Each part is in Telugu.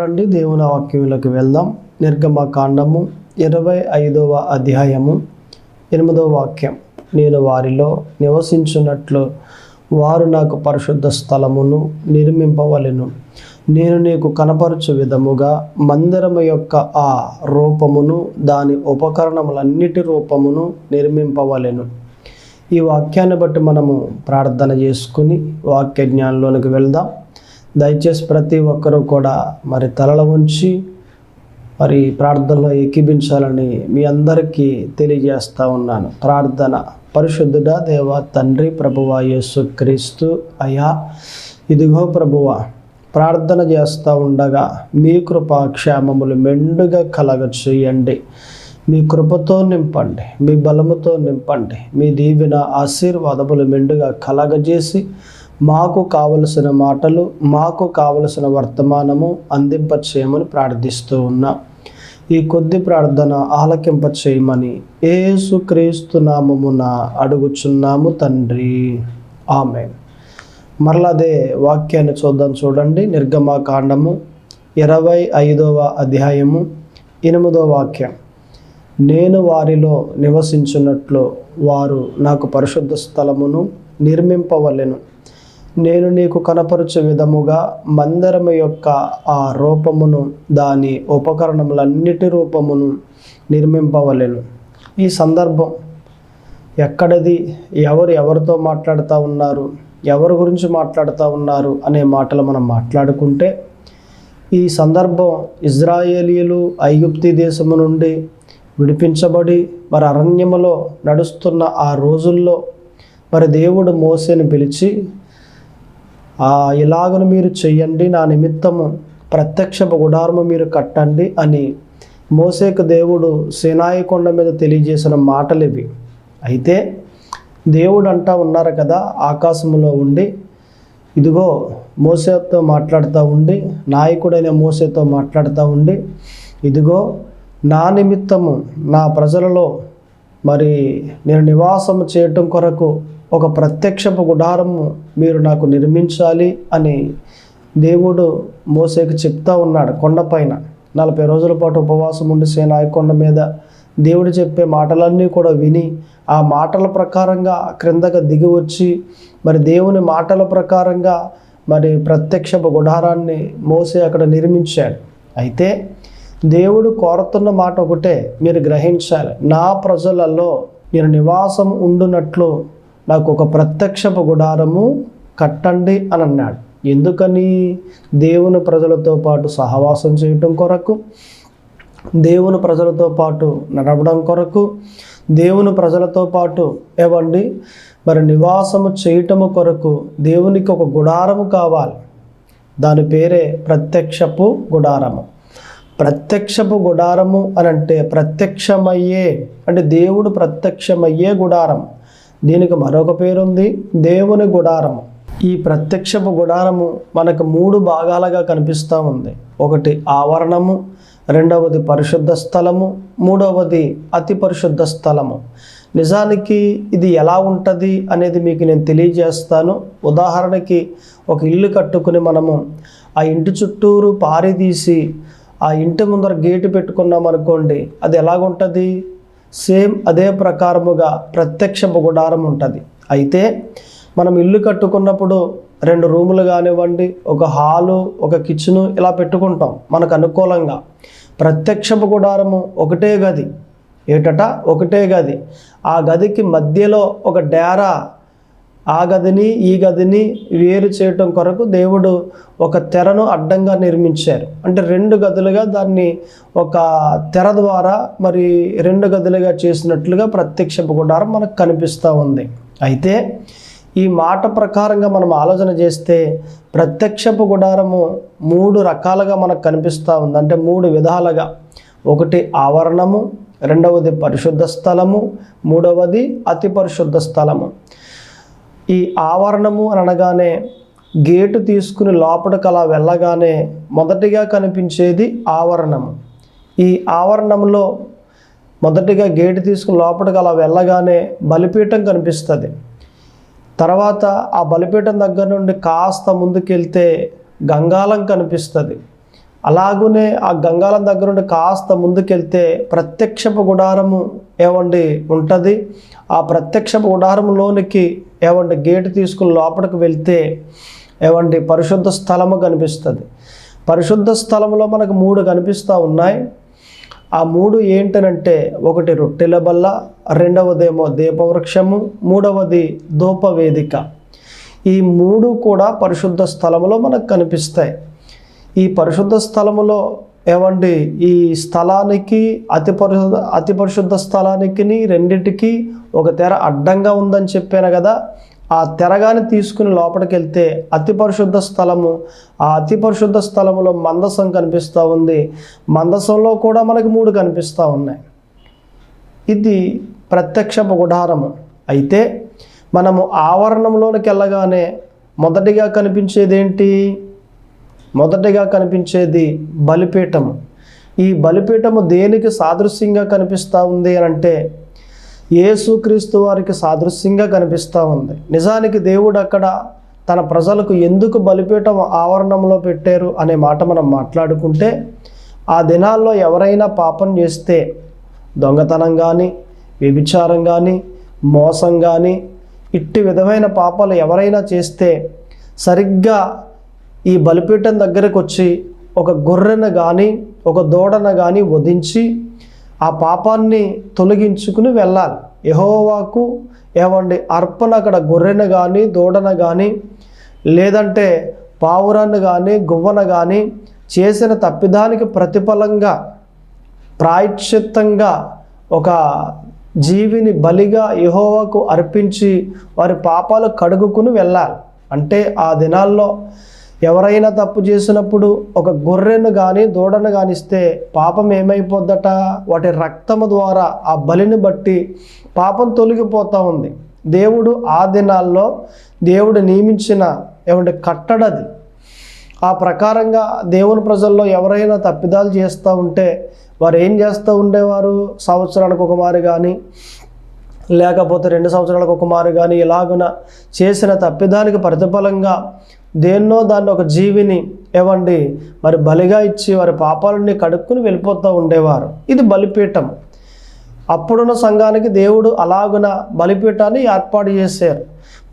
చూడండి దేవుని వాక్యంలోకి వెళ్దాం. నిర్గమ కాండము ఇరవై ఐదవ అధ్యాయము ఎనిమిదవ వాక్యం. నేను వారిలో నివసించున్నట్లు వారు నాకు పరిశుద్ధ స్థలమును నిర్మింపవలెను. నేను నీకు కనపరచు విధముగా మందిరము యొక్క ఆ రూపమును దాని ఉపకరణములన్నిటి రూపమును నిర్మింపవలెను. ఈ వాక్యాన్ని బట్టి మనము ప్రార్థన చేసుకుని వాక్య జ్ఞానంలోనికి వెళ్దాం. దయచేసి ప్రతి ఒక్కరూ కూడా మరి తలల ఉంచి మరి ప్రార్థనలో ఏకీభించాలని మీ అందరికీ తెలియజేస్తూ ఉన్నాను. ప్రార్థన. పరిశుద్ధుడా దేవ తండ్రి ప్రభువ యేసు క్రీస్తు అయా ఇదిగో ప్రభువ ప్రార్థన చేస్తూ ఉండగా మీ కృపా క్షేమములు మెండుగా కలగ చేయండి. మీ కృపతో నింపండి మీ బలముతో నింపండి. మీ దీవెన ఆశీర్వాదములు మెండుగా కలగజేసి మాకు కావలసిన మాటలు మాకు కావలసిన వర్తమానము అందింప చేయమని ప్రార్థిస్తూ ఉన్నా. ఈ కొద్ది ప్రార్థన ఆలకింప చేయమని ఏసుక్రీస్తు నామమున అడుగుచున్నాము తండ్రి. ఆమె మరలా అదే వాక్యాన్ని చూద్దాం చూడండి. నిర్గమాకాండము ఇరవై ఐదవ అధ్యాయము ఎనిమిదవ వాక్యం. నేను వారిలో నివసించున్నట్లు వారు నాకు పరిశుద్ధ స్థలమును నిర్మింపవలెను. నేను నీకు కనపరచు విధముగా మందిరము యొక్క ఆ రూపమును దాని ఉపకరణములన్నిటి రూపమును నిర్మింపవలెను. ఈ సందర్భం ఎక్కడది? ఎవరు ఎవరితో మాట్లాడుతూ ఉన్నారు? ఎవరి గురించి మాట్లాడుతూ ఉన్నారు? అనే మాటలు మనం మాట్లాడుకుంటే ఈ సందర్భం ఇజ్రాయేలీలు ఐగుప్తి దేశము నుండి విడిపించబడి మరి అరణ్యములో నడుస్తున్న ఆ రోజుల్లో మరి దేవుడు మోసేని పిలిచి ఇలాగను మీరు చెయ్యండి నా నిమిత్తము ప్రత్యక్ష గుడారము మీరు కట్టండి అని మోసేకు దేవుడు సేనాయి కొండ మీద తెలియజేసిన మాటలు ఇవి అయితే దేవుడు అంటా ఉన్నారు కదా ఆకాశంలో ఉండి ఇదిగో మోసేతో మాట్లాడుతూ ఉండి నాయకుడైన మోసేతో మాట్లాడుతూ ఉండి ఇదిగో నా నిమిత్తము నా ప్రజలలో మరి నేను నివాసము చేయటం కొరకు ఒక ప్రత్యక్షపు గుడారము మీరు నాకు నిర్మించాలి అని దేవుడు మోసేకి చెప్తా ఉన్నాడు కొండపైన. నలభై రోజుల పాటు ఉపవాసం ఉండి సేనాయకొండ మీద దేవుడు చెప్పే మాటలన్నీ కూడా విని ఆ మాటల ప్రకారంగా క్రిందకు దిగి వచ్చి మరి దేవుని మాటల ప్రకారంగా మరి ప్రత్యక్షపు గుడారాన్ని మోసే అక్కడ నిర్మించాడు. అయితే దేవుడు కోరుతున్న మాట ఒకటే మీరు గ్రహించాలి నా ప్రజలలో నేను నివాసం ఉండునట్లు నాకు ఒక ప్రత్యక్షపు గుడారము కట్టండి అని అన్నాడు ఎందుకని? దేవుని ప్రజలతో పాటు సహవాసం చేయటం కొరకు దేవుని ప్రజలతో పాటు నడవడం కొరకు దేవుని ప్రజలతో పాటు ఏవండి? మరి నివాసము చేయటము కొరకు దేవునికి ఒక గుడారము కావాలి. దాని పేరే ప్రత్యక్షపు గుడారము. ప్రత్యక్షపు గుడారము అని అంటే ప్రత్యక్షమయ్యే అంటే దేవుడు ప్రత్యక్షమయ్యే గుడారం దీనికి మరొక పేరుంది దేవుని గుడారము. ఈ ప్రత్యక్షపు గుడారము మనకు మూడు భాగాలుగా కనిపిస్తూ ఉంది. ఒకటి ఆవరణము రెండవది పరిశుద్ధ స్థలము మూడవది అతి పరిశుద్ధ స్థలము. నిజానికి ఇది ఎలా ఉంటుంది అనేది మీకు నేను తెలియజేస్తాను. ఉదాహరణకి ఒక ఇల్లు కట్టుకుని మనము ఆ ఇంటి చుట్టూరు పారి తీసి ఆ ఇంటి ముందర గేటు పెట్టుకున్నాం అనుకోండి అది ఎలాగుంటుంది? సేమ్ అదే ప్రకారముగా ప్రత్యక్షపు గుడారం ఉంటుంది. అయితే మనం ఇల్లు కట్టుకున్నప్పుడు రెండు రూములు కానివ్వండి ఒక హాలు ఒక కిచెను ఇలా పెట్టుకుంటాం మనకు అనుకూలంగా. ప్రత్యక్షపు గుడారము ఒకటే గది ఏటట? ఒకటే గది. ఆ గదికి మధ్యలో ఒక డేరా ఆ గదిని ఈ గదిని వేరు చేయటం కొరకు దేవుడు ఒక తెరను అడ్డంగా నిర్మించారు. అంటే రెండు గదులుగా దాన్ని ఒక తెర ద్వారా మరి రెండు గదులుగా చేసినట్లుగా ప్రత్యక్షపు గుడారం మనకు కనిపిస్తూ ఉంది. అయితే ఈ మాట ప్రకారంగా మనం ఆలోచన చేస్తే ప్రత్యక్షపు గుడారము మూడు రకాలుగా మనకు కనిపిస్తూ ఉంది. అంటే మూడు విధాలుగా. ఒకటి ఆవరణము రెండవది పరిశుద్ధ స్థలము మూడవది అతి పరిశుద్ధ స్థలము. ఈ ఆవరణము అని అనగానే గేటు తీసుకుని లోపలికి అలా వెళ్ళగానే మొదటిగా కనిపించేది ఆవరణము. ఈ ఆవరణంలో మొదటిగా గేటు తీసుకుని లోపలికి అలా వెళ్ళగానే బలిపీఠం కనిపిస్తుంది. తర్వాత ఆ బలిపీఠం దగ్గర నుండి కాస్త ముందుకెళ్తే గంగాలం కనిపిస్తుంది. అలాగునే ఆ గంగాలం దగ్గర నుండి కాస్త ముందుకెళ్తే ప్రత్యక్షపు గుడారము ఏమండి ఉంటుంది. ఆ ప్రత్యక్షపు గుడారంలోనికి ఏమండి గేటు తీసుకుని లోపలికి వెళ్తే ఏమండి పరిశుద్ధ స్థలము కనిపిస్తుంది. పరిశుద్ధ స్థలంలో మనకు మూడు కనిపిస్తూ ఉన్నాయి. ఆ మూడు ఏంటనంటే ఒకటి రొట్టెల బల్ల రెండవదేమో దీపవృక్షము మూడవది ధూపవేదిక. ఈ మూడు కూడా పరిశుద్ధ స్థలంలో మనకు కనిపిస్తాయి. ఈ పరిశుద్ధ స్థలములో ఏమండి ఈ స్థలానికి అతి పరిశుద్ధ అతి పరిశుద్ధ స్థలానికి రెండింటికి ఒక తెర అడ్డంగా ఉందని చెప్పాను కదా ఆ తెరగాని తీసుకుని లోపలికి వెళ్తే అతి పరిశుద్ధ స్థలము ఆ అతి పరిశుద్ధ స్థలములో మందసం కనిపిస్తూ ఉంది. మందసంలో కూడా మనకి మూడు కనిపిస్తూ ఉన్నాయి. ఇది ప్రత్యక్ష గుడారము. అయితే మనము ఆవరణంలోనికి వెళ్ళగానే మొదటిగా కనిపించేది ఏంటి మొదటిగా కనిపించేది బలిపీఠము. ఈ బలిపీఠము దేనికి సాదృశ్యంగా కనిపిస్తూ ఉంది అని అంటే యేసుక్రీస్తు వారికి సాదృశ్యంగా కనిపిస్తూ ఉంది. నిజానికి దేవుడు అక్కడ తన ప్రజలకు ఎందుకు బలిపీఠం ఆవరణంలో పెట్టారు అనే మాట మనం మాట్లాడుకుంటే ఆ దినాల్లో ఎవరైనా పాపం చేస్తే దొంగతనం కానీ వ్యభిచారం కానీ మోసం కానీ ఇట్టి విధమైన పాపాలు ఎవరైనా చేస్తే సరిగ్గా ఈ బలిపీఠం దగ్గరకు వచ్చి ఒక గొర్రెను కానీ ఒక దూడను కానీ వధించి ఆ పాపాన్ని తొలగించుకుని వెళ్ళాలి. యహోవాకు ఏమండి అర్పణ అక్కడ గొర్రెను కానీ దూడను కానీ లేదంటే పావురాన్ని కానీ గువ్వను కానీ చేసిన తప్పిదానికి ప్రతిఫలంగా ప్రాయశ్చిత్తంగా ఒక జీవిని బలిగా యహోవాకు అర్పించి వారి పాపాలు కడుగుకుని వెళ్ళాలి. అంటే ఆ దినాల్లో ఎవరైనా తప్పు చేసినప్పుడు ఒక గొర్రెను కానీ దూడను కానీ ఇస్తే పాపం ఏమైపోద్దట? వాటి రక్తము ద్వారా ఆ బలిని బట్టి పాపం తొలగిపోతూ ఉంది. దేవుడు ఆ దినాల్లో దేవుడు నియమించిన ఏమంటే కట్టడది ఆ ప్రకారంగా దేవుని ప్రజల్లో ఎవరైనా తప్పిదాలు చేస్తూ ఉంటే వారు ఏం చేస్తూ ఉండేవారు? సంవత్సరానికి ఒక మారు కానీ లేకపోతే రెండు సంవత్సరాలకు ఒక మారు కానీ ఇలాగున చేసిన తప్పిదానికి ప్రతిఫలంగా దేన్నో దాన్ని ఒక జీవిని ఇవ్వండి మరి బలిగా ఇచ్చి వారి పాపాలని కడుక్కుని వెళ్ళిపోతూ ఉండేవారు. ఇది బలిపీఠం. అప్పుడున్న సంఘానికి దేవుడు అలాగున బలిపీఠాన్ని ఏర్పాటు చేశారు.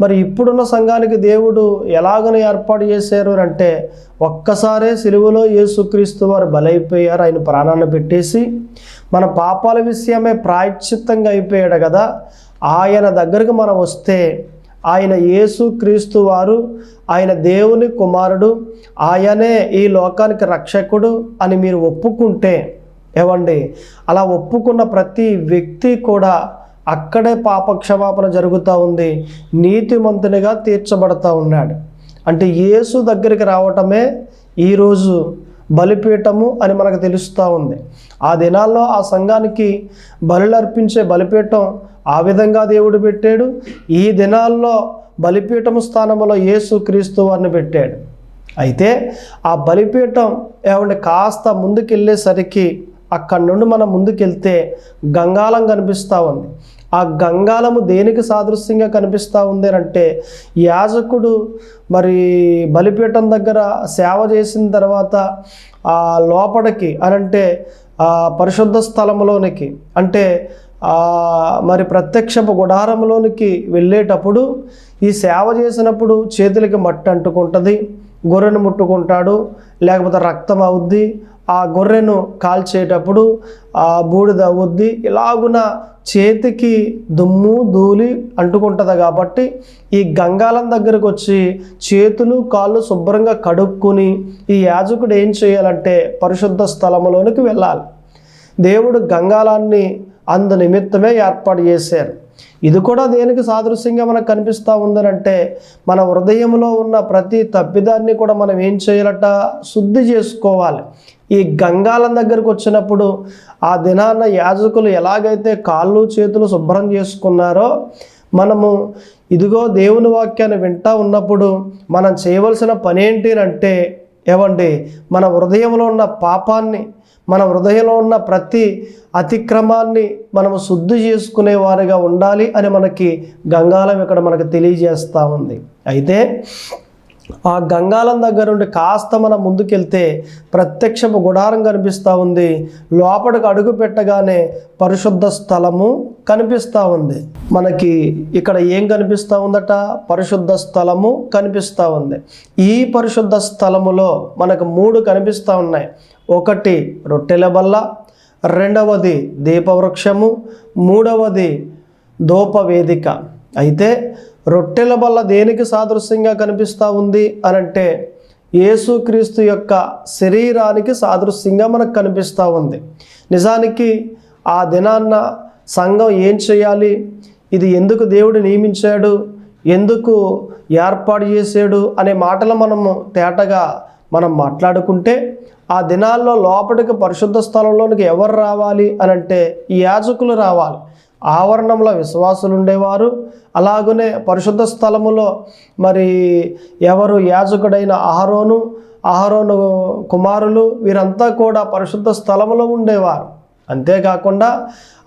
మరి ఇప్పుడున్న సంఘానికి దేవుడు ఎలాగన ఏర్పాటు చేశారు అంటే ఒక్కసారే సిలువలో యేసుక్రీస్తు వారు బలైపోయారు. ఆయన ప్రాణాన్ని పెట్టేసి మన పాపాల విషయమే ప్రాయశ్చిత్తంగా అయిపోయాడు కదా. ఆయన దగ్గరకు మనం వస్తే ఆయన యేసు క్రీస్తు వారు ఆయన దేవుని కుమారుడు ఆయనే ఈ లోకానికి రక్షకుడు అని మీరు ఒప్పుకుంటే ఏవండి అలా ఒప్పుకున్న ప్రతి వ్యక్తి కూడా అక్కడే పాపక్షమాపణ జరుగుతూ ఉంది నీతిమంతునిగా తీర్చబడతా ఉన్నాడు. అంటే యేసు దగ్గరికి రావటమే ఈరోజు బలిపీఠము అని మనకు తెలుస్తూ ఉంది. ఆ దినాల్లో ఆ సంఘానికి బలులర్పించే బలిపీఠం ఆ విధంగా దేవుడు పెట్టాడు. ఈ దినాల్లో బలిపీఠము స్థానంలో యేసు క్రీస్తు వారిని పెట్టాడు. అయితే ఆ బలిపీఠం ఏమంటే కాస్త ముందుకెళ్ళేసరికి అక్కడి నుండి మనం ముందుకెళ్తే గంగాలం కనిపిస్తూ ఉంది. ఆ గంగాలము దేనికి సాదృశ్యంగా కనిపిస్తూ ఉంది అంటే యాజకుడు మరి బలిపీఠం దగ్గర సేవ చేసిన తర్వాత ఆ లోపలికి అనంటే ఆ పరిశుద్ధ స్థలంలోనికి అంటే మరి ప్రత్యక్షపు గుడారంలోనికి వెళ్ళేటప్పుడు ఈ సేవ చేసినప్పుడు చేతులకి మట్టి అంటుకుంటుంది గొర్రెను ముట్టుకుంటాడు లేకపోతే రక్తం అవుద్ది. ఆ గొర్రెను కాల్చేటప్పుడు ఆ బూడిద అవుద్ది. ఇలాగున చేతికి దుమ్ము ధూళి అంటుకుంటుంది కాబట్టి ఈ గంగాలం దగ్గరకు వచ్చి చేతులు కాళ్ళు శుభ్రంగా కడుక్కుని ఈ యాజకుడు ఏం చేయాలంటే పరిశుద్ధ స్థలంలోనికి వెళ్ళాలి. దేవుడు గంగాలాన్ని అందు నిమిత్తమే ఏర్పాటు చేశారు. ఇది కూడా దేనికి సాదృశ్యంగా మనకు కనిపిస్తూ ఉందనంటే మన హృదయంలో ఉన్న ప్రతి తప్పిదాన్ని కూడా మనం ఏం చేయాలట? శుద్ధి చేసుకోవాలి. ఈ గంగాలం దగ్గరకు వచ్చినప్పుడు ఆ దినాన్న యాజకులు ఎలాగైతే కాళ్ళు చేతులు శుభ్రం చేసుకున్నారో మనము ఇదిగో దేవుని వాక్యాన్ని వింటా ఉన్నప్పుడు మనం చేయవలసిన పని ఏంటి అంటే ఏమండి మన హృదయంలో ఉన్న పాపాన్ని మన హృదయంలో ఉన్న ప్రతి అతిక్రమాన్ని మనము శుద్ధి చేసుకునే వారిగా ఉండాలి అని మనకి గంగాలం ఇక్కడ మనకు తెలియజేస్తూ ఉంది. అయితే ఆ గంగాలం దగ్గర నుండి కాస్త మనం ముందుకెళ్తే ప్రత్యక్షపు గుడారం కనిపిస్తూ ఉంది. లోపలికి అడుగు పెట్టగానే పరిశుద్ధ స్థలము కనిపిస్తూ ఉంది. మనకి ఇక్కడ ఏం కనిపిస్తూ ఉందట? పరిశుద్ధ స్థలము కనిపిస్తూ ఉంది. ఈ పరిశుద్ధ స్థలములో మనకు మూడు కనిపిస్తూ ఉన్నాయి. ఒకటి రొట్టెల బల్ల రెండవది దీపవృక్షము మూడవది ధూపవేదిక అయితే రొట్టెల బల్ల దేనికి సాదృశ్యంగా కనిపిస్తూ ఉంది అని అంటే యేసుక్రీస్తు యొక్క శరీరానికి సాదృశ్యంగా మనకు కనిపిస్తూ ఉంది. నిజానికి ఆ దినాన్న సంఘం ఏం చేయాలి? ఇది ఎందుకు దేవుడు నియమించాడు? ఎందుకు ఏర్పాటు చేశాడు? అనే మాటలు మనము తేటగా మనం మాట్లాడుకుంటే ఆ దినాల్లో లోపలికి పరిశుద్ధ స్థలంలోనికి ఎవరు రావాలి? అని అంటే ఈ యాజకులు రావాలి. ఆవరణంలో విశ్వాసులు ఉండేవారు అలాగనే పరిశుద్ధ స్థలములో మరి ఎవరు యాజకుడైన ఆహరోను ఆహరోను కుమారులు వీరంతా కూడా పరిశుద్ధ స్థలములో ఉండేవారు. అంతేకాకుండా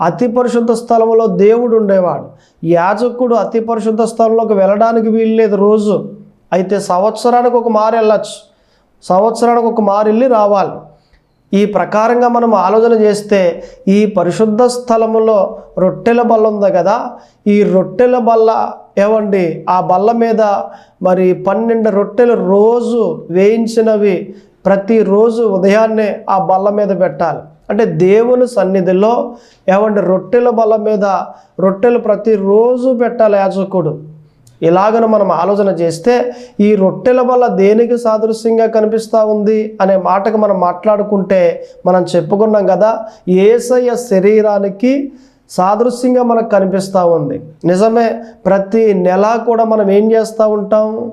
అతి పరిశుద్ధ స్థలంలో దేవుడు ఉండేవాడు. యాజకుడు అతి పరిశుద్ధ స్థలంలోకి వెళ్ళడానికి వీల్లేదు రోజు. అయితే సంవత్సరానికి ఒక మారు వెళ్ళచ్చు. సంవత్సరానికి ఒక మారు వెళ్ళి రావాలి. ఈ ప్రకారంగా మనం ఆలోచన చేస్తే ఈ పరిశుద్ధ స్థలములో రొట్టెల బల్ల ఉంది కదా ఈ రొట్టెల బల్ల ఏమండి ఆ బల్ల మీద మరి పన్నెండు రొట్టెలు రోజు వేయించినవి ప్రతిరోజు ఉదయాన్నే ఆ బల్ల మీద పెట్టాలి. అంటే దేవుని సన్నిధిలో ఏమంటే రొట్టెల బల్ల మీద రొట్టెలు ప్రతిరోజు పెట్టాలి యాజకుడు. ఇలాగను మనం ఆలోచన చేస్తే ఈ రొట్టెల వల్ల దేనికి సాదృశ్యంగా కనిపిస్తూ ఉంది అనే మాటకు మనం మాట్లాడుకుంటే మనం చెప్పుకున్నాం కదా ఏసయ్య శరీరానికి సాదృశ్యంగా మనకు కనిపిస్తూ ఉంది. నిజమే ప్రతి నెల కూడా మనం ఏం చేస్తూ ఉంటాం?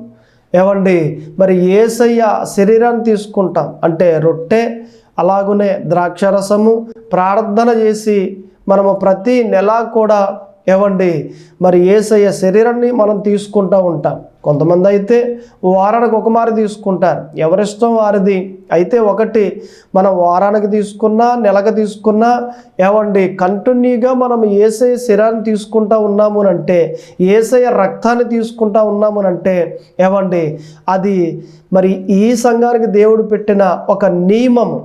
ఏమండి మరి ఏసయ్య శరీరాన్ని తీసుకుంటాం. అంటే రొట్టె అలాగునే ద్రాక్షరసము ప్రార్థన చేసి మనము ప్రతి నెల కూడా ఏమండి? మరి ఏసయ్య శరీరాన్ని మనం తీసుకుంటూ ఉంటాం. కొంతమంది అయితే వారానికి ఒక మారి తీసుకుంటారు. ఎవరిష్టం వారిది? అయితే ఒకటి మనం వారానికి తీసుకున్నా నెలకు తీసుకున్నా ఏవండి కంటిన్యూగా మనం ఏసయ్య శరీరాన్ని తీసుకుంటా ఉన్నాము అంటే ఏసయ్య రక్తాన్ని తీసుకుంటా ఉన్నాము అంటే ఏమండి అది మరి ఈ సంఘానికి దేవుడు పెట్టిన ఒక నియమము.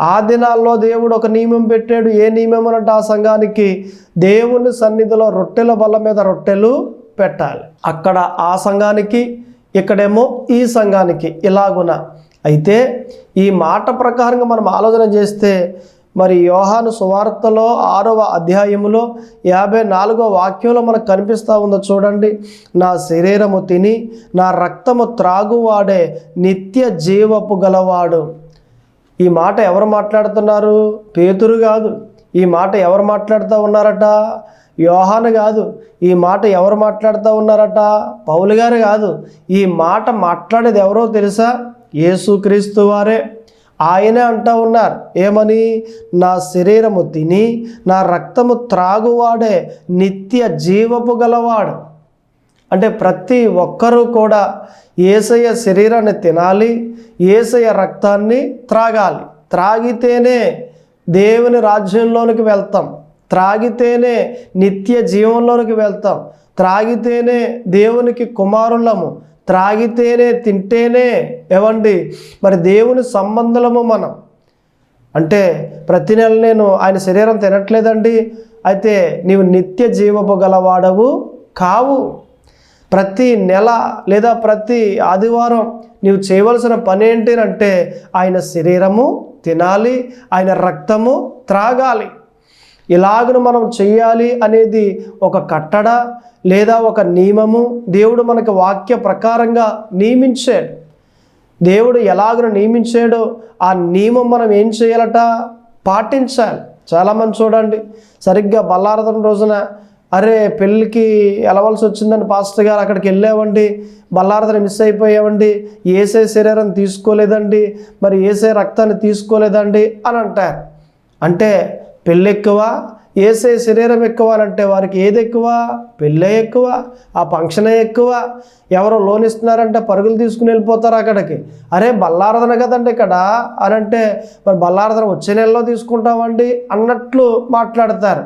ఆ దినాల్లో దేవుడు ఒక నియమం పెట్టాడు. ఏ నియమం అంటే ఆ సంఘానికి దేవుని సన్నిధిలో రొట్టెల బల్ల మీద రొట్టెలు పెట్టాలి. అక్కడ ఆ సంఘానికి ఇక్కడేమో ఈ సంఘానికి ఇలాగున. అయితే ఈ మాట ప్రకారంగా మనం ఆలోచన చేస్తే మరి యోహాను సువార్తలో ఆరవ అధ్యాయములో యాభై నాలుగో వాక్యంలో మనకు కనిపిస్తూ ఉందో చూడండి. నా శరీరము తిని నా రక్తము త్రాగువాడే నిత్య జీవపు గలవాడు. ఈ మాట ఎవరు మాట్లాడుతున్నారు? పేతురు కాదు. ఈ మాట ఎవరు మాట్లాడుతూ ఉన్నారట? యోహాను కాదు. ఈ మాట ఎవరు మాట్లాడుతూ ఉన్నారట? పౌలు గారు కాదు. ఈ మాట మాట్లాడేది ఎవరో తెలుసా? యేసుక్రీస్తు వారే. ఆయనే అంటూ ఉన్నారు. ఏమని? నా శరీరము తిని నా రక్తము త్రాగువాడే నిత్య జీవపు గలవాడు. అంటే ప్రతి ఒక్కరూ కూడా ఏసయ్య శరీరాన్ని తినాలి ఏసయ్య రక్తాన్ని త్రాగాలి. త్రాగితేనే దేవుని రాజ్యంలోనికి వెళ్తాం. త్రాగితేనే నిత్య జీవంలోనికి వెళ్తాం. త్రాగితేనే దేవునికి కుమారులము. త్రాగితేనే తింటేనే ఏవండి మరి దేవుని సంబంధము మనం. అంటే ప్రతి నెల నేను ఆయన శరీరం తినట్లేదండి. అయితే నీవు నిత్య జీవపు గలవాడవు కావు. ప్రతి నెల లేదా ప్రతి ఆదివారం నీవు చేయవలసిన పని ఏంటి అంటే ఆయన శరీరము తినాలి ఆయన రక్తము త్రాగాలి. ఇలాగను మనం చేయాలి అనేది ఒక కట్టడ లేదా ఒక నియమము దేవుడు మనకు వాక్య ప్రకారంగా నియమించాడు. దేవుడు ఎలాగను నియమించాడో ఆ నియమం మనం ఏం చేయాలట? పాటించాలి. చాలామంది చూడండి సరిగ్గా బల్లారదం రోజున అరే పెళ్ళికి వెళ్ళవలసి వచ్చిందని పాస్టర్ గారు అక్కడికి వెళ్ళామండి బల్లారదన మిస్ అయిపోయామండి ఏసే శరీరం తీసుకోలేదండి మరి ఏసే రక్తాన్ని తీసుకోలేదండి అని అంటారు. అంటే పెళ్ళి ఎక్కువ ఏసే శరీరం ఎక్కువ అని అంటే వారికి ఏది ఎక్కువ? పెళ్ళే ఎక్కువ ఆ ఫంక్షనే ఎక్కువ. ఎవరో లోన్ ఇస్తున్నారంటే పరుగులు తీసుకుని వెళ్ళిపోతారు అక్కడికి. అరే బల్లారదన కదండి ఇక్కడ అని అంటే మరి బల్లారదన వచ్చే నెలలో తీసుకుంటామండి అన్నట్లు మాట్లాడతారు.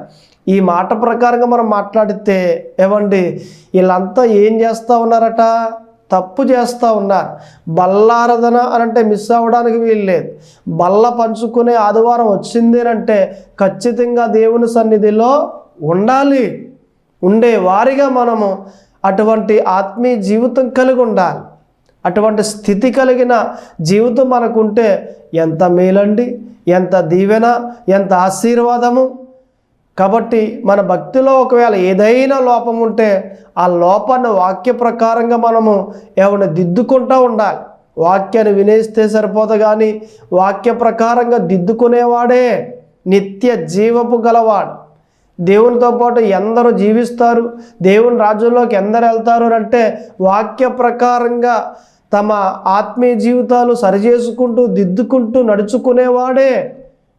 ఈ మాట ప్రకారంగా మనం మాట్లాడితే ఏమండి వీళ్ళంతా ఏం చేస్తూ ఉన్నారట? తప్పు చేస్తూ ఉన్నారు. బల్లారాధన అని అంటే మిస్ అవ్వడానికి వీలు లేదు. బల్ల పంచుకునే ఆదివారం వచ్చింది అని అంటే ఖచ్చితంగా దేవుని సన్నిధిలో ఉండాలి. ఉండే వారిగా మనము అటువంటి ఆత్మీయ జీవితం కలిగి ఉండాలి. అటువంటి స్థితి కలిగిన జీవితం మనకుంటే ఎంత మేలండి? ఎంత దీవెన? ఎంత ఆశీర్వాదము? కాబట్టి మన భక్తిలో ఒకవేళ ఏదైనా లోపం ఉంటే ఆ లోపాన్ని వాక్య ప్రకారంగా మనము ఎవరిని దిద్దుకుంటూ ఉండాలి. వాక్యాన్ని వినేస్తే సరిపోదు కానీ వాక్య ప్రకారంగా దిద్దుకునేవాడే నిత్య జీవపు గలవాడు. దేవునితో పాటు ఎందరు జీవిస్తారు దేవుని రాజ్యంలోకి ఎందరు వెళ్తారు అంటే వాక్య ప్రకారంగా తమ ఆత్మీయ జీవితాలు సరిచేసుకుంటూ దిద్దుకుంటూ నడుచుకునేవాడే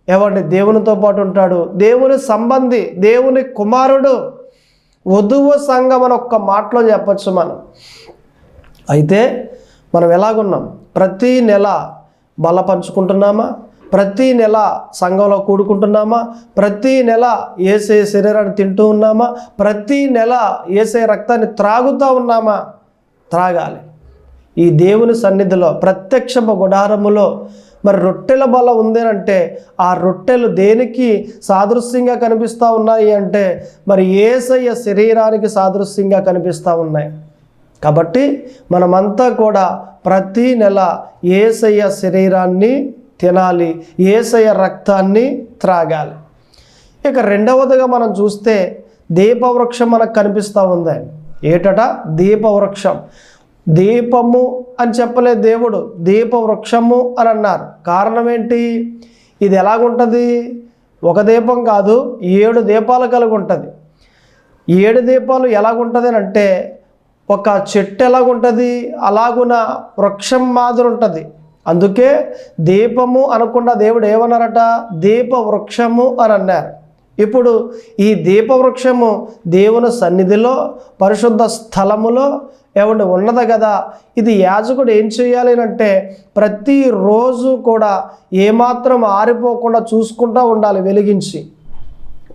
ఏమంటే దేవునితో పాటు ఉంటాడు. దేవుని సంబంధి దేవుని కుమారుడు. వధువు సంఘం అని ఒక్క మాటలో చెప్పచ్చు మనం. అయితే మనం ఎలాగున్నాం? ప్రతి నెల బలపంచుకుంటున్నామా ప్రతి నెల సంఘంలో కూడుకుంటున్నామా? ప్రతి నెల ఏసే శరీరాన్ని తింటూ ఉన్నామా? ప్రతి నెల ఏసే రక్తాన్ని త్రాగుతూ ఉన్నామా? త్రాగాలి. ఈ దేవుని సన్నిధిలో ప్రత్యక్ష గుడారములో మరి రొట్టెల బల ఉంది అంటే ఆ రొట్టెలు దేనికి సాదృశ్యంగా కనిపిస్తూ ఉన్నాయి అంటే మరి ఏసయ్య శరీరానికి సాదృశ్యంగా కనిపిస్తూ ఉన్నాయి. కాబట్టి మనమంతా కూడా ప్రతి నెల ఏసయ్య శరీరాన్ని తినాలి ఏసయ్య రక్తాన్ని త్రాగాలి. ఇక రెండవదిగా మనం చూస్తే దీపవృక్షం మనకు కనిపిస్తూ ఉంది. ఏటట? దీపవృక్షం. దీపము అని చెప్పలే దేవుడు దీప వృక్షము అని అన్నారు. కారణం ఏంటి? ఇది ఎలాగుంటుంది? ఒక దీపం కాదు ఏడు దీపాలు కలిగి ఉంటుంది ఏడు దీపాలు ఎలాగుంటుంది అని అంటే ఒక చెట్టు ఎలాగుంటుంది? అలాగున వృక్షం మాదిరి ఉంటుంది అందుకే దీపము అనకుండా దేవుడు ఏమన్నారట? దీప వృక్షము అని అన్నారు. ఇప్పుడు ఈ దీపవృక్షము దేవుని సన్నిధిలో పరిశుద్ధ స్థలములో ఏమండి ఉన్నది కదా. ఇది యాజకుడు ఏం చేయాలి అంటే ప్రతిరోజు కూడా ఏమాత్రం ఆరిపోకుండా చూసుకుంటూ ఉండాలి వెలిగించి.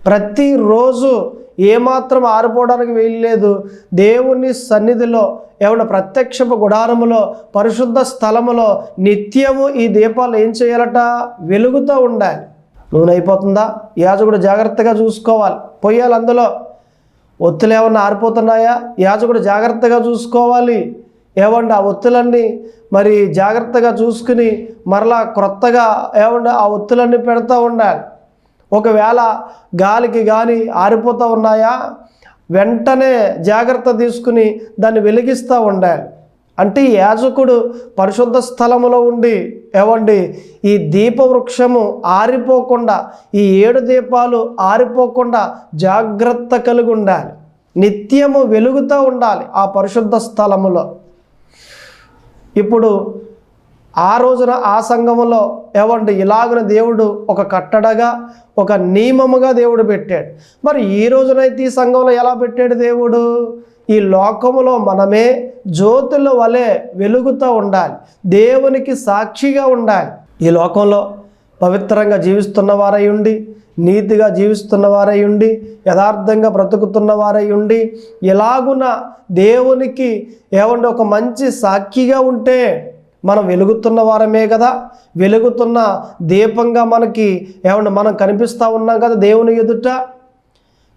ప్రతిరోజు ఏమాత్రం ఆరిపోవడానికి వీల్లేదు దేవుని సన్నిధిలో ఏమన్నా ప్రత్యక్షపు గుడారములో పరిశుద్ధ స్థలములో నిత్యము ఈ దీపాలు ఏం చేయాలట? వెలుగుతూ ఉండాలి. నూనె అయిపోతుందా? యాజకుడు జాగ్రత్తగా చూసుకోవాలి. పొయ్యాలి అందులో. ఒత్తులు ఏమన్నా ఆరిపోతున్నాయా? యాజకుడు జాగ్రత్తగా చూసుకోవాలి. ఏమండి ఆ ఒత్తులన్నీ? మరి జాగ్రత్తగా చూసుకుని మరలా క్రొత్తగా ఏమండి ఆ ఒత్తులన్నీ పెడతా ఉండాలి. ఒకవేళ గాలికి కానీ ఆరిపోతూ ఉన్నాయా? వెంటనే జాగ్రత్త తీసుకుని దాన్ని వెలిగిస్తూ ఉండాలి. అంటే యాజకుడు పరిశుద్ధ స్థలములో ఉండి ఏవండి? ఈ దీపవృక్షము ఆరిపోకుండా ఈ ఏడు దీపాలు ఆరిపోకుండా జాగ్రత్త కలిగి ఉండాలి. నిత్యము వెలుగుతూ ఉండాలి ఆ పరిశుద్ధ స్థలములో. ఇప్పుడు ఆ రోజున ఆ సంఘములో ఏమంటే ఇలాగున దేవుడు ఒక కట్టడగా ఒక నియమముగా దేవుడు పెట్టాడు. మరి ఈ రోజునైతే ఈ సంఘంలో ఎలా పెట్టాడు దేవుడు? ఈ లోకములో మనమే జ్యోతుల వలె వెలుగుతూ ఉండాలి. దేవునికి సాక్షిగా ఉండాలి. ఈ లోకంలో పవిత్రంగా జీవిస్తున్న వారై ఉండి నీతిగా జీవిస్తున్న వారై ఉండి యథార్థంగా బ్రతుకుతున్న వారై ఉండి ఇలాగున దేవునికి ఏమంటే ఒక మంచి సాక్షిగా ఉంటే మనం వెలుగుతున్న వారమే కదా. వెలుగుతున్న దీపంగా మనకి ఏమన్నా మనం కనిపిస్తూ ఉన్నాం కదా దేవుని ఎదుట.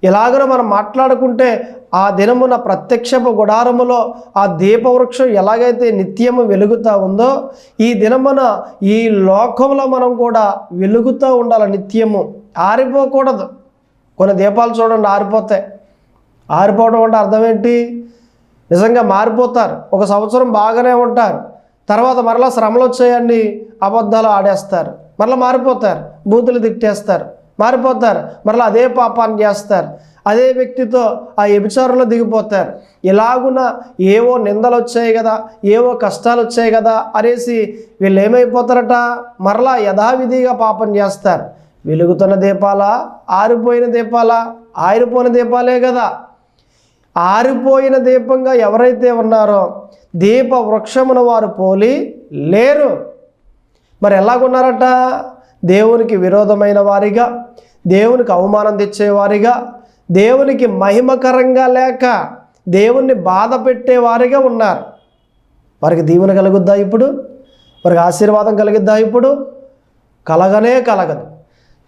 ఇలాగన మనం మాట్లాడుకుంటే ఆ దినమున ప్రత్యక్షపు గుడారములో ఆ దీపవృక్షం ఎలాగైతే నిత్యము వెలుగుతూ ఉందో ఈ దినమున ఈ లోకంలో మనం కూడా వెలుగుతూ ఉండాలి నిత్యము. ఆరిపోకూడదు. కొన్ని దీపాలు చూడండి ఆరిపోతాయి. ఆరిపోవడం అంటే అర్థం ఏంటి? నిజంగా మారిపోతారు. ఒక సంవత్సరం బాగానే ఉంటారు. తర్వాత మరలా శ్రమలు వచ్చాయండి అబద్ధాలు ఆడేస్తారు మరలా మారిపోతారు బూతులు తిట్టేస్తారు మారిపోతారు మరలా అదే పాపాన్ని చేస్తారు అదే వ్యక్తితో ఆ వ్యభిచారంలో దిగిపోతారు. ఇలాగున ఏవో నిందలు వచ్చాయి కదా ఏవో కష్టాలు వచ్చాయి కదా అనేసి వీళ్ళు ఏమైపోతారట? మరలా యథావిధిగా పాపం చేస్తారు. వెలుగుతున్న దీపాలా ఆరిపోయిన దీపాలా ఆరిపోయిన దీపాలే కదా. ఆరిపోయిన దీపంగా ఎవరైతే ఉన్నారో దీప వృక్షమును వారు పోలి లేరు. మరి ఎలాగున్నారట? దేవునికి విరోధమైన వారిగా దేవునికి అవమానం తెచ్చేవారిగా దేవునికి మహిమకరంగా లేక దేవుణ్ణి బాధ పెట్టేవారిగా ఉన్నారు. వారికి దీవెన కలుగుద్దా ఇప్పుడు? వారికి ఆశీర్వాదం కలిగిద్దా ఇప్పుడు? కలగనే కలగదు.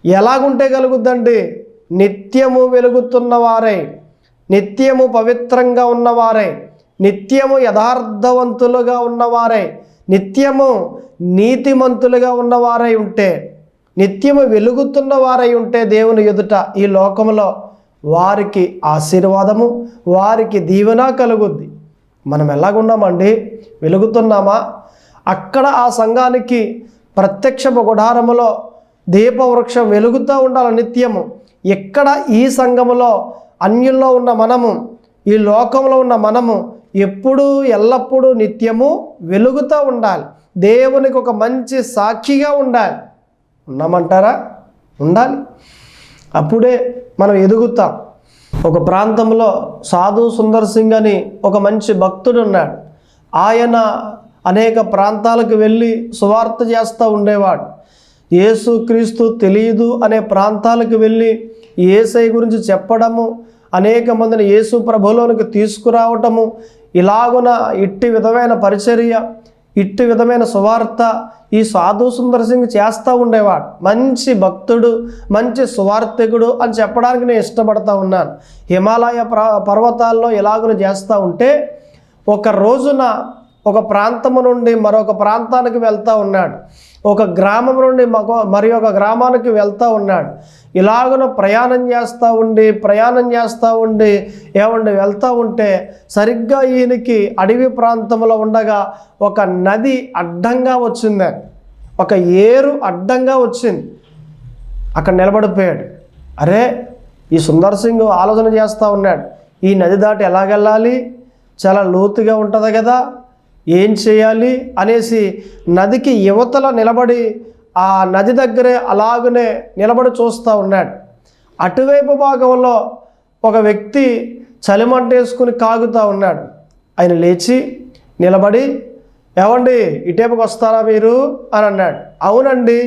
ఎలాగుంటే కలుగుద్దండి? నిత్యము వెలుగుతున్న వారై. నిత్యము పవిత్రంగా ఉన్నవారే నిత్యము యథార్థవంతులుగా ఉన్నవారై నిత్యము నీతిమంతులుగా ఉన్నవారై ఉంటే నిత్యము వెలుగుతున్న వారై ఉంటే దేవుని ఎదుట ఈ లోకంలో వారికి ఆశీర్వాదము వారికి దీవెన కలుగుద్ది. మనం ఎలాగున్నామండి? వెలుగుతున్నామా? అక్కడ ఆ సంఘానికి ప్రత్యక్ష గుడారములో దీపవృక్షం వెలుగుతూ ఉండాలి నిత్యము. ఎక్కడ ఈ సంఘములో అన్యుల్లో ఉన్న మనము ఈ లోకంలో ఉన్న మనము ఎప్పుడూ ఎల్లప్పుడూ నిత్యము వెలుగుతూ ఉండాలి. దేవునికి ఒక మంచి సాక్షిగా ఉండాలి. ఉన్నామంటారా? ఉండాలి. అప్పుడే మనం ఎదుగుతాం. ఒక ప్రాంతంలో సాధు సుందర్ సింగ్ అని ఒక మంచి భక్తుడు ఉన్నాడు. ఆయన అనేక ప్రాంతాలకు వెళ్ళి సువార్త చేస్తూ ఉండేవాడు. యేసు క్రీస్తు తెలియదు అనే ప్రాంతాలకు వెళ్ళి ఏసై గురించి చెప్పడము అనేక మందిని యేసు ప్రభులోనికి తీసుకురావటము ఇలాగున ఇట్టి విధమైన పరిచర్య ఇట్టి విధమైన సువార్త ఈ సాధు సుందర్ సింగ్ చేస్తూ ఉండేవాడు. మంచి భక్తుడు మంచి సువార్థికుడు అని చెప్పడానికి నేను ఇష్టపడతా ఉన్నాను. హిమాలయ ప్ర పర్వతాల్లో ఇలాగున చేస్తూ ఉంటే ఒక రోజున ఒక ప్రాంతము నుండి మరొక ప్రాంతానికి వెళ్తూ ఉన్నాడు. ఒక గ్రామం నుండి మగ మరి ఒక గ్రామానికి వెళ్తూ ఉన్నాడు. ఇలాగను ప్రయాణం చేస్తూ ఉండి ప్రయాణం చేస్తూ ఉండి ఏమండి వెళ్తూ ఉంటే సరిగ్గా ఈయనకి అడవి ప్రాంతంలో ఉండగా ఒక నది అడ్డంగా వచ్చింది. ఒక ఏరు అడ్డంగా వచ్చింది. అక్కడ నిలబడిపోయాడు. అరే ఈ సుందర్ సింగ్ ఆలోచన చేస్తూ ఉన్నాడు. ఈ నది దాటి ఎలాగెళ్ళాలి? చాలా లోతుగా ఉంటుంది కదా. ఏం చేయాలి అనేసి నదికి యువతల నిలబడి ఆ నది దగ్గరే అలాగనే నిలబడి చూస్తూ ఉన్నాడు. అటువైపు భాగంలో ఒక వ్యక్తి చలిమంటేసుకుని కాగుతూ ఉన్నాడు. ఆయన లేచి నిలబడి ఏమండి ఇటేపుకి వస్తారా మీరు? అని అన్నాడు. అవునండి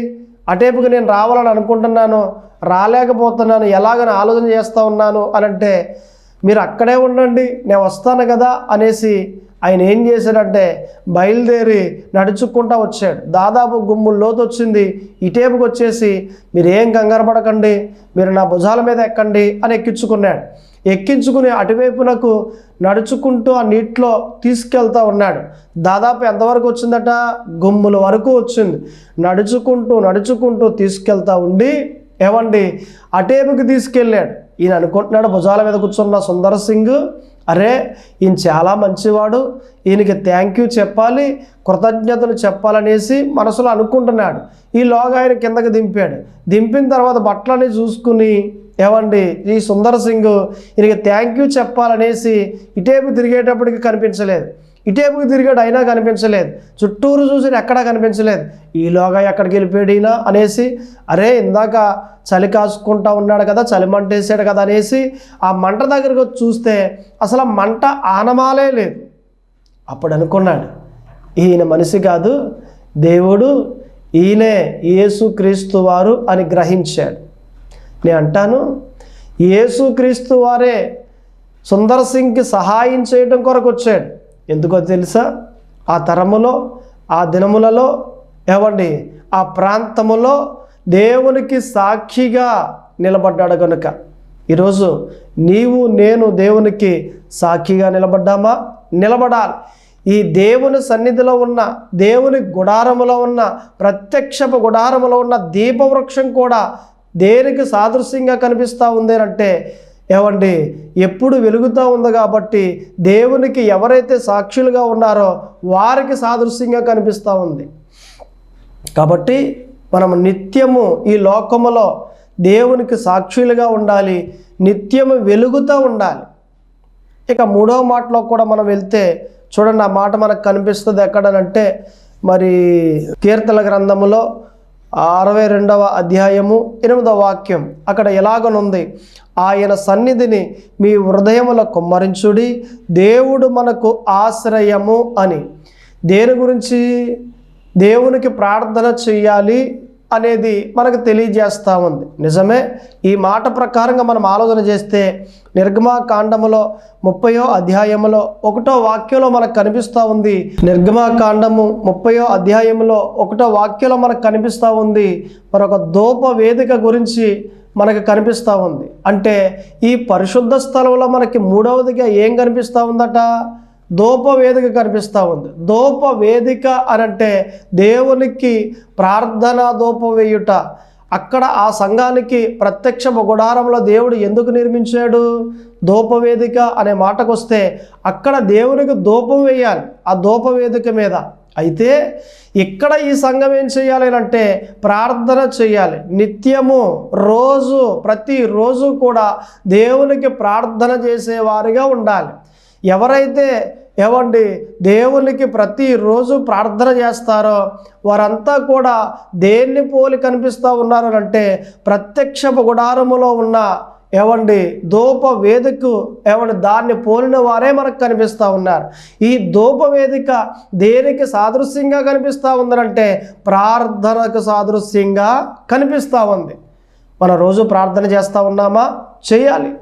అటేపుకి నేను రావాలని అనుకుంటున్నాను రాలేకపోతున్నాను ఎలాగని ఆలోచన చేస్తూ ఉన్నాను అని అంటే మీరు అక్కడే ఉండండి నేను వస్తాను కదా అనేసి ఆయన ఏం చేశాడంటే బయలుదేరి నడుచుకుంటా వచ్చాడు. దాదాపు గుమ్ములు లోతు వచ్చింది ఇటేపుకి వచ్చేసి మీరు ఏం కంగారు పడకండి మీరు నా భుజాల మీద ఎక్కండి అని ఎక్కించుకున్నాడు. ఎక్కించుకుని అటువైపునకు నడుచుకుంటూ ఆ నీటిలో తీసుకెళ్తా ఉన్నాడు. దాదాపు ఎంతవరకు వచ్చిందట? గుమ్ముల వరకు వచ్చింది. నడుచుకుంటూ నడుచుకుంటూ తీసుకెళ్తా ఉండి ఏమండి అటేపుకి తీసుకెళ్ళాడు. ఈయన అనుకుంటున్నాడు భుజాల మీద కూర్చున్న సుందర్ సింగ్ అరే ఈయన చాలా మంచివాడు. ఈయనకి థ్యాంక్ యూ చెప్పాలి కృతజ్ఞతలు చెప్పాలనేసి మనసులో అనుకుంటున్నాడు. ఈలోగా ఆయన కిందకి దింపాడు. దింపిన తర్వాత బట్టలని చూసుకుని ఏమండి ఈ సుందర్ సింగ్ ఈయనకి థ్యాంక్ యూ చెప్పాలనేసి ఇటేపు తిరిగేటప్పటికి కనిపించలేదు. ఇటేపుకి తిరిగాడు అయినా కనిపించలేదు. చుట్టూరు చూసి ఎక్కడా కనిపించలేదు. ఈలోగా ఎక్కడికి వెళ్ళిపోయాడు ఈయన అనేసి అరే ఇందాక చలి కాసుకుంటా ఉన్నాడు కదా చలి మంట వేసాడు కదా అనేసి ఆ మంట దగ్గరకు వచ్చి చూస్తే అసలు ఆ మంట ఆనమాలే లేదు. అప్పుడు అనుకున్నాడు ఈయన మనిషి కాదు దేవుడు ఈయనే యేసుక్రీస్తు వారు అని గ్రహించాడు. నేను అంటాను యేసుక్రీస్తు వారే సుందర్ సింగ్కి సహాయం చేయడం కొరకు వచ్చాడు. ఎందుకో తెలుసా? ఆ తరములో ఆ దినములలో ఏమండి ఆ ప్రాంతములో దేవునికి సాక్షిగా నిలబడ్డాడు కనుక ఈరోజు నీవు నేను దేవునికి సాక్షిగా నిలబడ్డామా? నిలబడాలి. ఈ దేవుని సన్నిధిలో ఉన్న దేవుని గుడారములో ఉన్న ప్రత్యక్షపు గుడారములో ఉన్న దీపవృక్షం కూడా దేనికి సాదృశ్యంగా కనిపిస్తూ ఉంది అంటే ఏమండి? ఎప్పుడు వెలుగుతూ ఉంది కాబట్టి దేవునికి ఎవరైతే సాక్షులుగా ఉన్నారో వారికి సాదృశ్యంగా కనిపిస్తూ ఉంది. కాబట్టి మనం నిత్యము ఈ లోకములో దేవునికి సాక్షులుగా ఉండాలి నిత్యము వెలుగుతూ ఉండాలి. ఇక మూడవ మాటలో కూడా మనం వెళ్తే చూడండి ఆ మాట మనకు కనిపిస్తుంది ఎక్కడనంటే మరి కీర్తన గ్రంథములో అరవై రెండవ అధ్యాయము ఎనిమిదవ వాక్యం. అక్కడ ఎలాగనుంది? ఆయన సన్నిధిని మీ హృదయముల కుమ్మరించుడి. దేవుడు మనకు ఆశ్రయము అని. దేని గురించి? దేవునికి ప్రార్థన చెయ్యాలి అనేది మనకు తెలియజేస్తూ ఉంది. నిజమే ఈ మాట ప్రకారంగా మనం ఆలోచన చేస్తే నిర్గమాకాండములో ముప్పయో అధ్యాయములో ఒకటో వాక్యంలో మనకు కనిపిస్తూ ఉంది. నిర్గమాకాండము ముప్పయో అధ్యాయంలో ఒకటో వాక్యంలో మనకు కనిపిస్తూ ఉంది. మరొక దోప వేదిక గురించి మనకు కనిపిస్తూ ఉంది. అంటే ఈ పరిశుద్ధ స్థలంలో మనకి మూడవదిగా ఏం కనిపిస్తూ ఉందట? దోప వేదిక కనిపిస్తూ ఉంది. దోప వేదిక అని అంటే దేవునికి ప్రార్థనా దోప వేయుట. అక్కడ ఆ సంఘానికి ప్రత్యక్ష గుడారంలో దేవుడు ఎందుకు నిర్మించాడు? ధూపవేదిక అనే మాటకు వస్తే అక్కడ దేవునికి ధూపం వేయాలి ఆ ధూపవేదిక మీద. అయితే ఇక్కడ ఈ సంఘం ఏం చేయాలి అని అంటే ప్రార్థన చేయాలి. నిత్యము రోజు ప్రతిరోజు కూడా దేవునికి ప్రార్థన చేసేవారిగా ఉండాలి. ఎవరైతే ఏమండి దేవునికి ప్రతిరోజు ప్రార్థన చేస్తారో వారంతా కూడా దేన్ని పోలి కనిపిస్తూ ఉన్నారు అంటే ప్రత్యక్ష గుడారములో ఉన్న ఏవండి దూప వేదిక ఏమండి దాన్ని పోలిన వారే మనకు కనిపిస్తూ ఉన్నారు. ఈ దూప వేదిక దేనికి సాదృశ్యంగా కనిపిస్తూ ఉందనంటే ప్రార్థనకు సాదృశ్యంగా కనిపిస్తూ ఉంది. మనం రోజు ప్రార్థన చేస్తూ ఉన్నామా? చేయాలి.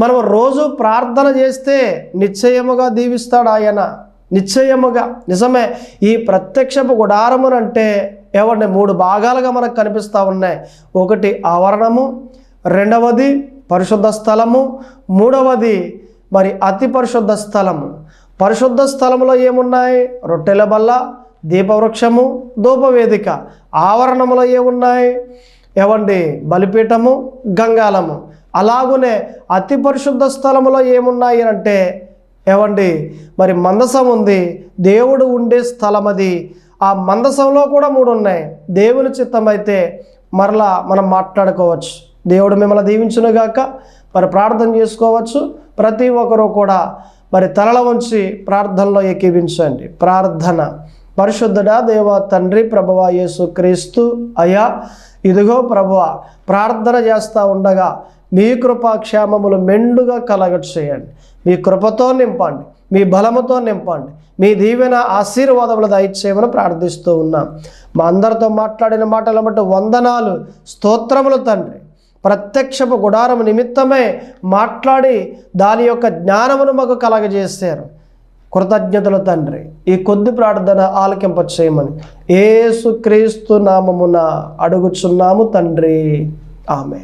మనం రోజు ప్రార్థన చేస్తే నిశ్చయముగా దీవిస్తాడు ఆయన. నిశ్చయముగా. నిజమే. ఈ ప్రత్యక్షపు గుడారమునంటే ఏమండి మూడు భాగాలుగా మనకు కనిపిస్తూ ఉన్నాయి. ఒకటి ఆవరణము రెండవది పరిశుద్ధ స్థలము మూడవది మరి అతి పరిశుద్ధ స్థలము. పరిశుద్ధ స్థలములో ఏమున్నాయి? రొట్టెల బల్ల దీపవృక్షము ధూపవేదిక. ఆవరణములో ఏమున్నాయి? ఏవండి బలిపీఠము గంగాలము. అలాగునే అతి పరిశుద్ధ స్థలములో ఏమున్నాయి అంటే ఏమండి మరి మందసం ఉంది. దేవుడు ఉండే స్థలం అది ఆ మందసంలో కూడా మూడు ఉన్నాయి దేవుని చిత్తం అయితే మరలా మనం మాట్లాడుకోవచ్చు. దేవుడు మిమ్మల్ని దీవించునుగాక. మరి ప్రార్థన చేసుకోవచ్చు. ప్రతి ఒక్కరూ కూడా మరి తలల ఉంచి ప్రార్థనలో ఏకీవించండి ప్రార్థన. పరిశుద్ధుడా దేవ తండ్రి ప్రభువ యేసు క్రీస్తు అయా ఇదిగో ప్రభువ ప్రార్థన చేస్తూ ఉండగా మీ కృపాక్షేమములు మెండుగా కలగ చేయండి. మీ కృపతో నింపండి. మీ బలముతో నింపండి. మీ దీవెన ఆశీర్వాదములు దయచేయమని ప్రార్థిస్తూ ఉన్నాం. మా అందరితో మాట్లాడిన మాటలు బట్టి వందనాలు స్తోత్రములు తండ్రి. ప్రత్యక్షపు గుడారం నిమిత్తమే మాట్లాడి దాని యొక్క జ్ఞానమును మాకు కలగజేశారు. కృతజ్ఞతలు తండ్రి. ఈ కొద్ది ప్రార్థన ఆలకింప చేయమని ఏసుక్రీస్తు నామమున అడుగుచున్నాము తండ్రి. ఆమె